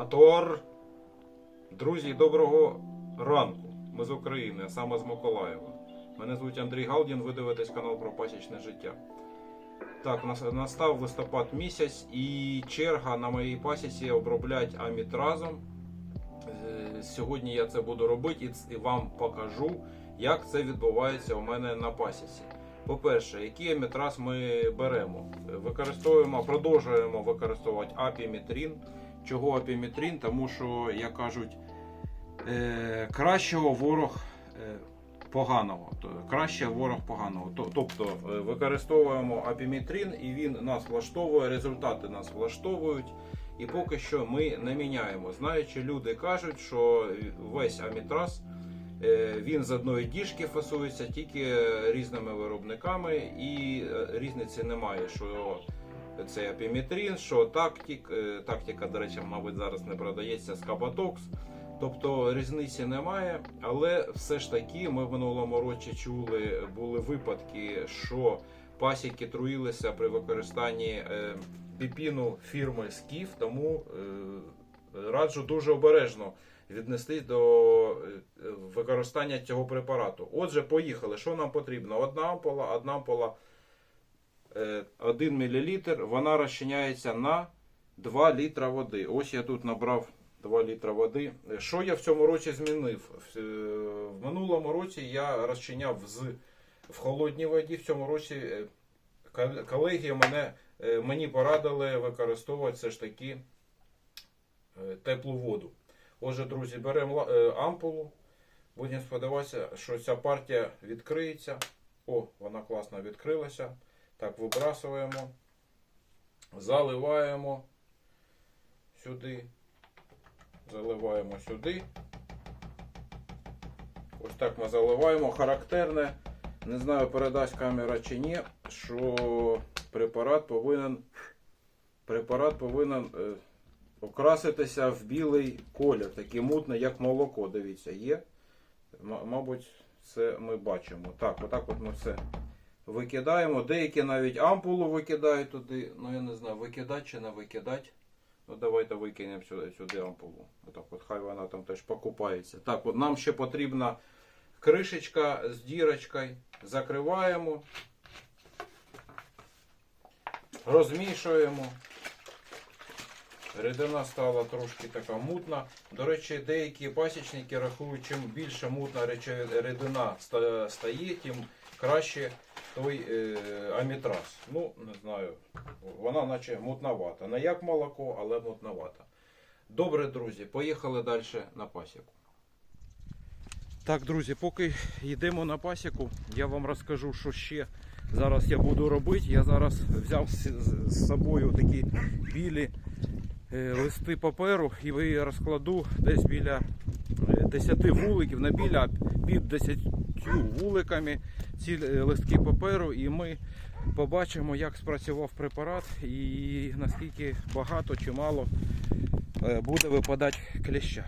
Мотор. Друзі, доброго ранку. Ми з України, а саме з Миколаєва. Мене звуть Андрій Галдін, ви дивитесь канал про пасічне життя. Так, настав листопад місяць і черга на моїй пасіці оброблять амітразом. Е, Сьогодні я це буду робити і вам покажу, як це відбувається у мене на пасіці. По-перше, який амітраз ми беремо? Використовуємо, продовжуємо використовувати апімітрін. Чого апімітрін? Тому що, як кажуть, е, кращого ворог е, поганого. То- Краще ворог поганого. То- Тобто е, використовуємо апімітрін і він нас влаштовує, результати нас влаштовують. І поки що ми не міняємо. Знаючи, люди кажуть, що весь амітраз е, він з одної діжки фасується тільки різними виробниками, і е, різниці немає, що це апімітрін, що тактик. Е, Тактика, до речі, мабуть, зараз не продається Скабатокс. Тобто різниці немає, але все ж таки ми в минулому році чули, були випадки, що пасіки труїлися при використанні е, піпіну фірми Скіф, тому е, раджу дуже обережно віднестись до використання цього препарату. Отже, поїхали. Що нам потрібно? Одна ампула, одна ампула 1 мл, вона розчиняється на 2 літра води. Ось я тут набрав 2 літра води. Е, Що я в цьому році змінив? В, е, минулому році я розчиняв з, в холодній воді. В цьому році е, колеги мене, е, мені порадили використовувати все ж таки е, теплу воду. Отже, друзі, беремо е, ампулу. Будемо сподіватися, що ця партія відкриється. О, вона класно відкрилася. Так, вибрасуємо, заливаємо сюди, заливаємо сюди. Ось так ми заливаємо. Характерне, не знаю, передасть камера чи ні, що препарат повинен, препарат повинен е, окраситися в білий колір, такий мутний, як молоко. Дивіться, є. Мабуть, це ми бачимо. Так, отак от ми все викидаємо. Деякі навіть ампулу викидають туди. Ну я не знаю, викидати чи не викидати. Ну давайте викинемо сюди, сюди ампулу. Отак от хай вона там теж покупається. Так, от нам ще потрібна кришечка з дірочкою. Закриваємо. Розмішуємо. Рідина стала трошки така мутна. До речі, деякі пасічники рахують, чим більше мутна рідина ста- стає, тим краще той е, амітрас. Ну, не знаю, вона наче мутновата. Не як молоко, але мутновата. Добре, друзі, поїхали далі на пасіку. Так, друзі, поки йдемо на пасіку, я вам розкажу, що ще зараз я буду робити. Я зараз взяв з собою такі білі е, листи паперу і розкладу десь біля е, 10 вуликів на біля пів 10 п'ю вуликами ці е, листки паперу, і ми побачимо, як спрацював препарат і наскільки багато чи мало е, буде випадати кліща.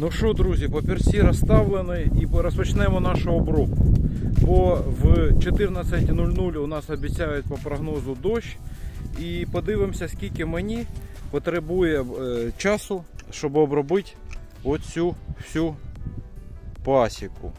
Ну що, друзі, папірці розставлені і розпочнемо нашу обробку. Бо в 14.00 у нас обіцяють по прогнозу дощ. І подивимося, скільки мені потребує е, часу, щоб обробити оцю всю пасіку.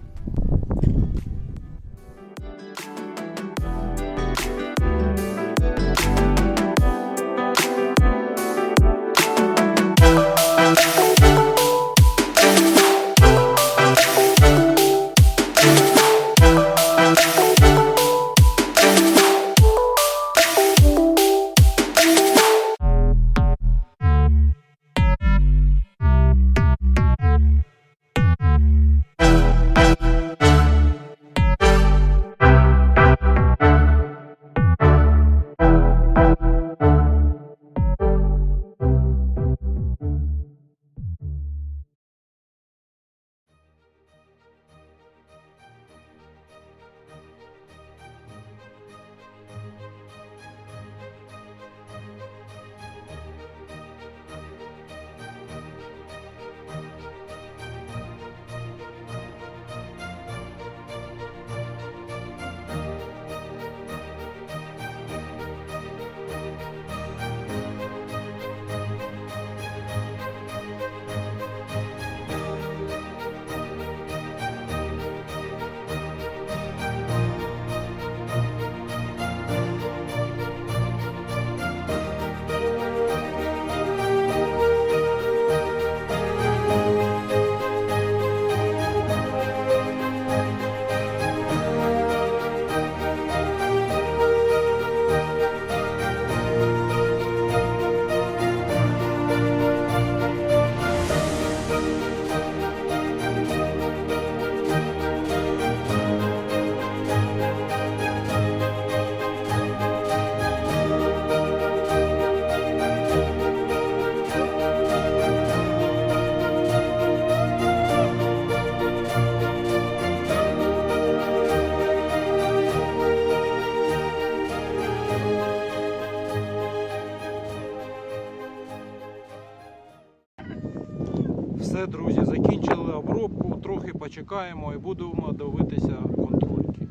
Вмикаємо і будемо дивитися контрольки.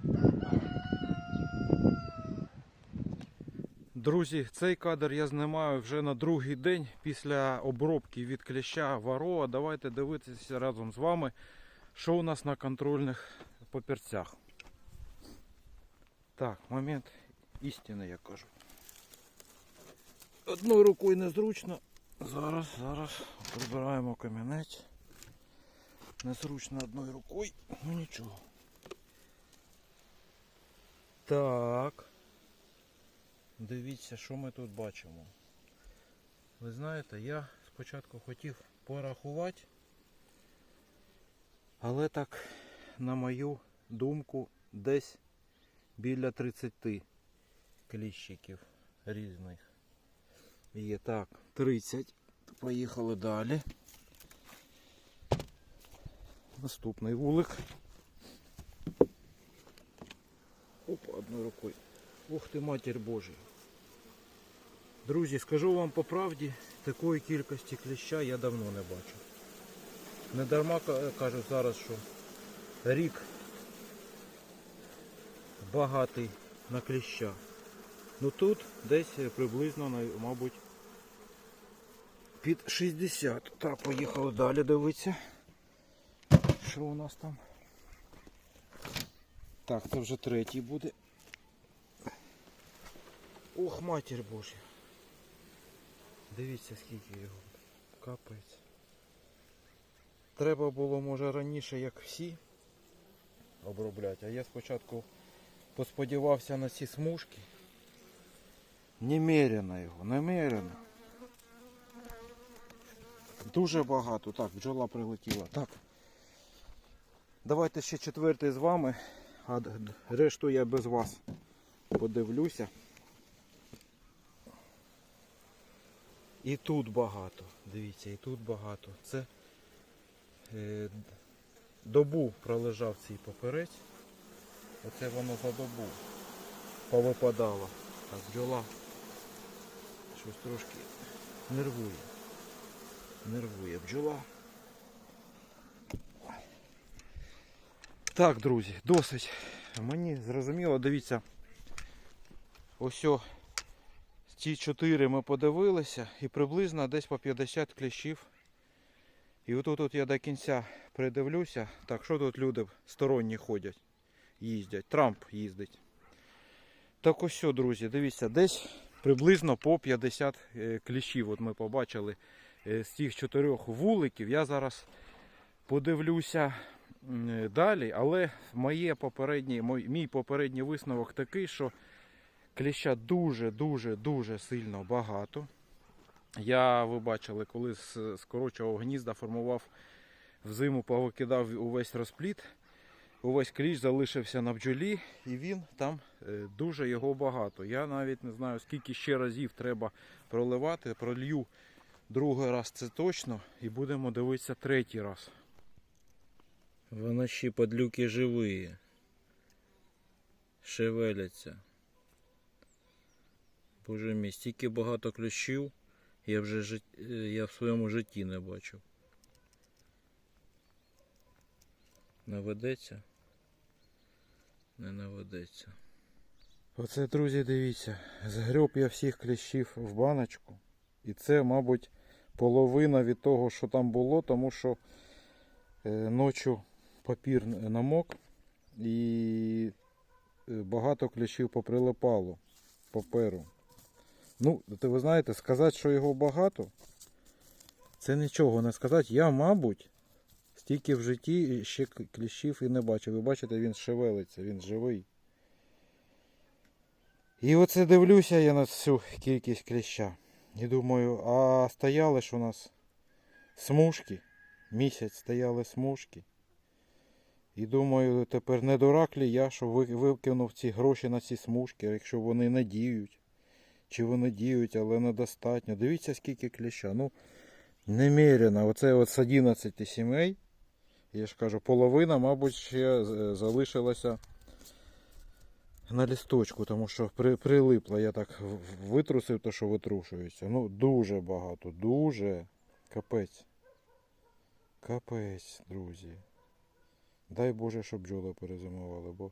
Друзі, цей кадр я знімаю вже на другий день після обробки від кліща вароа. Давайте дивитися разом з вами, що у нас на контрольних папірцях. Так, момент істини, я кажу. Одною рукою незручно. Зараз, зараз прибираємо камінець. Незручно одною рукою, ну нічого. Так. Дивіться, що ми тут бачимо. Ви знаєте, я спочатку хотів порахувати, але так, на мою думку, десь біля 30 кліщиків різних. Є так, 30. Поїхали далі. Наступний вулик. Опа, одною рукою. Ух ти, матір Божа. Друзі, скажу вам по правді, такої кількості кліща я давно не бачив. Не дарма кажуть зараз, що рік багатий на кліща. Ну тут десь приблизно, мабуть, під 60. Так, поїхали далі дивитися. Що у нас там? Так, це вже третій буде. Ох, матір Божа. Дивіться, скільки його капається. Треба було, може, раніше, як всі, обробляти. А я спочатку посподівався на ці смужки. Немерено його, немерено. Дуже багато. Так, бджола прилетіла. Так. Давайте ще четвертий з вами, а решту я без вас подивлюся. І тут багато. Дивіться, і тут багато. Це е, добу пролежав цей паперець. Оце воно за добу повипадало. Так, бджола щось трошки нервує. Нервує бджола. Так, друзі, досить. Мені зрозуміло, дивіться. Ось ці чотири ми подивилися і приблизно десь по 50 кліщів. І отут от я до кінця придивлюся. Так, що тут люди сторонні ходять, їздять. Трамп їздить. Так ось друзі, дивіться, десь приблизно по 50 е, кліщів. От ми побачили е, з цих чотирьох вуликів. Я зараз подивлюся далі, але моє попереднє, мій попередній висновок такий, що кліща дуже-дуже дуже сильно багато. Я, ви бачили, коли з- скорочував гнізда, формував взиму, повикидав увесь розпліт. Увесь кліщ залишився на бджолі, і він там е, дуже його багато. Я навіть не знаю, скільки ще разів треба проливати. Пролью другий раз це точно, і будемо дивитися третій раз. Вони ще подлюки живі. Шевеляться. Боже мій, стільки багато кліщів я вже жит- е, я в своєму житті не бачив. Наведеться? Не наведеться. Оце, друзі, дивіться. Згреб я всіх кліщів в баночку. І це, мабуть, половина від того, що там було, тому що е, ночі папір намок і е, багато кліщів поприлипало паперу. Ну, то ви знаєте, сказати, що його багато, це нічого не сказати. Я, мабуть, стільки в житті ще кліщів і не бачив. Ви бачите, він шевелиться, він живий. І оце дивлюся я на цю кількість кліща. І думаю, а стояли ж у нас смужки. Місяць стояли смужки. І думаю, тепер не дурак лі я, що ви- викинув ці гроші на ці смужки, якщо вони не діють. Чи вони діють, але недостатньо. Дивіться, скільки кліща. Ну, немерено. Оце от з 11 сімей. Я ж кажу, половина, мабуть, ще залишилася на лісточку, тому що при, прилипла. Я так витрусив, то що витрушується. Ну, дуже багато, дуже. Капець. Капець, друзі. Дай Боже, щоб бджоли перезимували, бо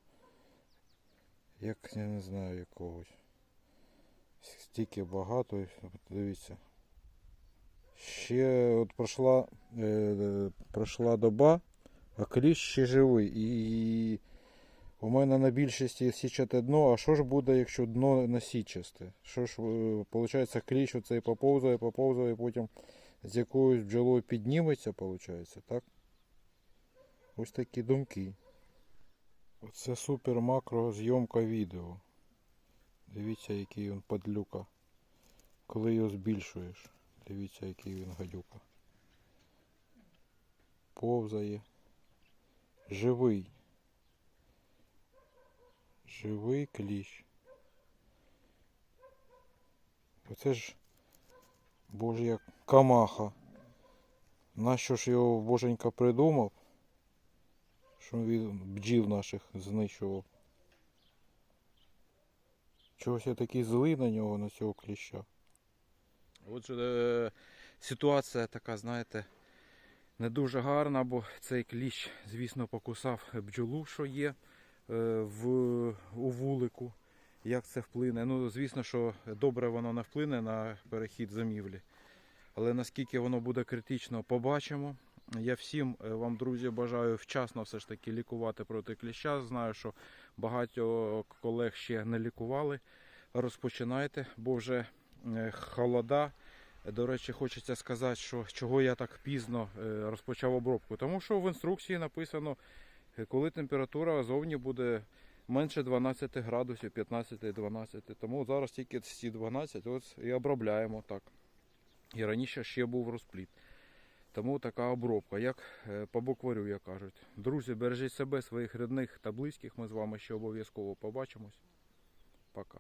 як я не знаю якогось. Стільки багато, дивіться. Ще от пройшла, е, пройшла доба, а кліщ ще живий. І у мене на більшості січате дно, а що ж буде, якщо дно насічасте? Що ж, виходить, кліщ оцей поповзає, поповзає, потім з якоюсь бджолою підніметься, виходить, так? Ось такі думки. Оце супер макро зйомка відео. Дивіться, який він падлюка. Коли його збільшуєш. Дивіться, який він гадюка. Повзає. Живий. Живий кліщ. Оце ж божя камаха. Нащо ж його боженька придумав? Що він бджіл наших знищував. Чогось я такий злий на нього, на цього кліща. Отже, е, ситуація така, знаєте, не дуже гарна, бо цей кліщ, звісно, покусав бджолу, що є е, в, у вулику. Як це вплине? Ну, звісно, що добре воно не вплине на перехід зимівлі. Але наскільки воно буде критично, побачимо. Я всім е, вам, друзі, бажаю вчасно все ж таки лікувати проти кліща. Знаю, що багато колег ще не лікували. Розпочинайте, бо вже е, холода. До речі, хочеться сказати, що чого я так пізно е, розпочав обробку. Тому що в інструкції написано, коли температура зовні буде менше 12 градусів, 15-12. Тому зараз тільки ці 12 ось і обробляємо так. І раніше ще був розпліт. Тому така обробка, як е, по букварю, як кажуть. Друзі, бережіть себе, своїх рідних та близьких. Ми з вами ще обов'язково побачимось. Пока.